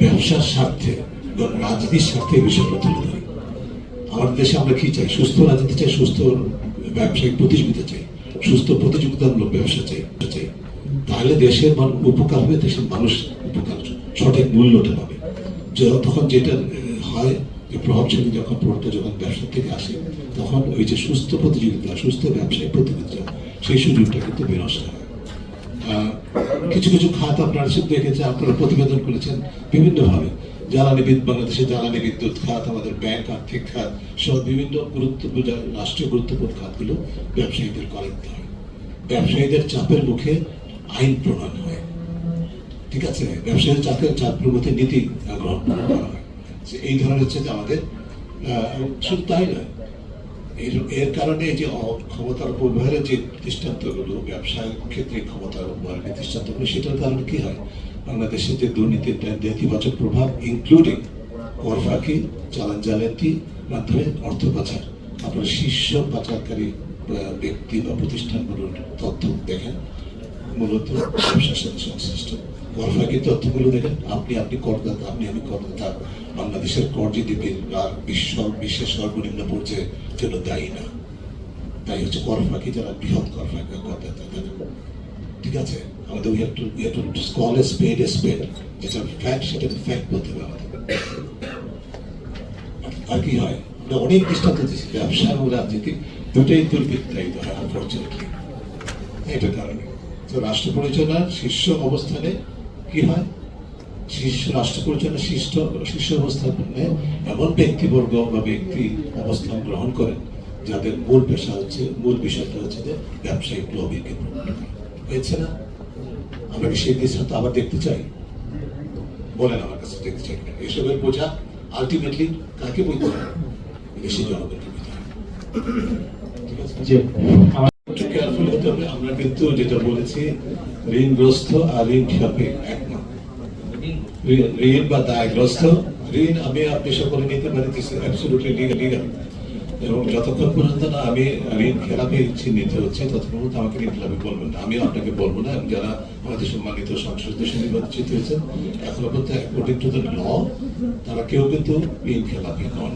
ব্যবসার স্বার্থে রাজনীতির স্বার্থে এই বিষয়গুলো তুলে ধরে আমাদের দেশে আমরা কি চাই? সুস্থ রাজনীতি চাই, সুস্থ ব্যবসায়িক প্রতিযোগিতা চাই, সুস্থ প্রতিযোগিতামূলক ব্যবসা চাই চাই। তাহলে দেশের মানুষ উপকার হবে, দেশের মানুষ উপকার সঠিক মূল্যটা পাবে। তখন যেটা হয়, যে প্রভাবশালী যখন প্রোডাক্টটা যখন ব্যবসা থেকে আসে, তখন ওই যে সুস্থ প্রতিযোগিতা, সুস্থ ব্যবসায়িক প্রতিযোগিতা, সেই সুযোগটা কিন্তু বিনষ্ট হয়। কিছু কিছু খাত আপনারা শুধু দেখেছে আপনারা প্রতিবেদন করেছেন বিভিন্নভাবে। জ্বালানি বিদ্যুৎ, বাংলাদেশের জ্বালানি বিদ্যুৎ খাত, আমাদের ব্যাংক আর্থিক খাত সব বিভিন্ন গুরুত্বপূর্ণ রাষ্ট্রীয় গুরুত্বপূর্ণ খাতগুলো ব্যবসায়ীদের করাইতে হয়। ব্যবসায়ীদের চাপের মুখে আইন প্রণয়ন হয়। ঠিক আছে? ব্যবসায়ীদের চাপের চাপের মুখে নীতি গ্রহণ করা হয়। এই ধরনের হচ্ছে আমাদের শুধু তাই নয় এর এর কারণে যে ক্ষমতার অপব্যবহারের যে দৃষ্টান্তগুলো ব্যবসার ক্ষেত্রে ক্ষমতার অপব্যবহারের দৃষ্টান্তগুলো সেটার কারণে কি হয়? বাংলাদেশের যে দুর্নীতির নেতিবাচক প্রভাব ইনক্লুডিং করফাকি চালান জালিয়াতির মাধ্যমে অর্থ পাচার। আপনার শীর্ষ পাচারকারী ব্যক্তি বা প্রতিষ্ঠানগুলোর তথ্য দেখেন। মূলত ব্যবসার সাথে সংশ্লিষ্ট। দেখেন, আপনি আপনি করদাতা, আপনি আমি করদাতা। বাংলাদেশের কর বিশ্ব বিশ্বের সর্বনিম্ন পর্যায়ে দায়ী না। তাই হচ্ছে করফাকি যারা বৃহৎ করফাকি করদাতা তারা ঠিক আছে? আমাদের we have to we have to call a spade a spade যেটা ফ্যাক্ট ফ্যাক্ট বলতে হবে আমাদের। আর কি হয়? অনেক দৃষ্টান্ত ব্যবসা এবং রাজনীতি দুটোই দুর্বৃত্তায়িত হয় আনফর্চুনেটলি কারণে। তো রাষ্ট্র পরিচালনার শীর্ষ অবস্থানে কি হয়? শীর্ষ রাষ্ট্র পরিচালনার শীর্ষ শীর্ষ অবস্থানে এমন ব্যক্তিবর্গ বা ব্যক্তি অবস্থান গ্রহণ করেন যাদের মূল পেশা হচ্ছে, মূল বিষয়টা হচ্ছে যে ব্যবসায়িক লবিকে হয়েছে না? আমরা কি সেই দৃশ্য আবার দেখতে চাই? বলেন আমার কাছে, দেখতে চাই এসবের বোঝা আলটিমেটলি কাকে বইতে হবে? দেশের জনগণকে ঠিক আছে? হবে আমরা কিন্তু যেটা বলেছি, ঋণগ্রস্ত আর ঋণ খেপে ঋণ- বা দায়গ্রস্ত, ঋণ আমি আপনি সকলে নিতে পারি এবং যতক্ষণ পর্যন্ত না আমি ঋণ খেলাপি চিহ্নিত হচ্ছে, ততক্ষণ পর্যন্ত আমাকে ঋণ খেলাপি বলবেন না। আমি আপনাকে বলব না, যারা আমাদের সম্মানিত সংসদ নির্বাচিত হয়েছেন, এখনও পর্যন্ত অ্যাকর্ডিং টু দ্য ল তারা কেউ কিন্তু ঋণ খেলাপি নন।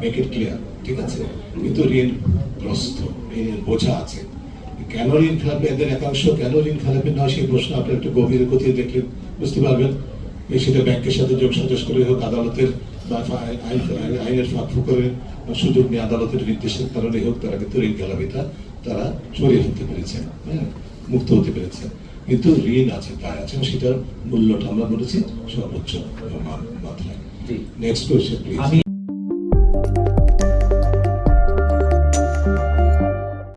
মেক ইট ক্লিয়ার ঠিক আছে? কিন্তু ঋণগ্রস্ত ঋণের বোঝা আছে। কেন ঋণ খেলাপি এদের একাংশ কেন ঋণ খেলাপি নয় সেই প্রশ্ন আপনি একটু গভীর গতিতে দেখলে বুঝতে পারবেন। সেটা ব্যাংকের সাথে যোগ সাজস করে হোক আদালতের বা আইন- আইন- আইনের ফাঁক ফুকরের সুযোগ নিয়ে আদালতের নির্দেশের কারণে হোক তারা কিন্তু ঋণ খেলাপিটা তারা সরিয়ে ফেলতে পেরেছেন হ্যাঁ মুক্ত হতে পেরেছেন কিন্তু ঋণ আছে তাই আছে সেটার মূল্যটা আমরা বলেছি সর্বোচ্চ মাত্রায়। Next question please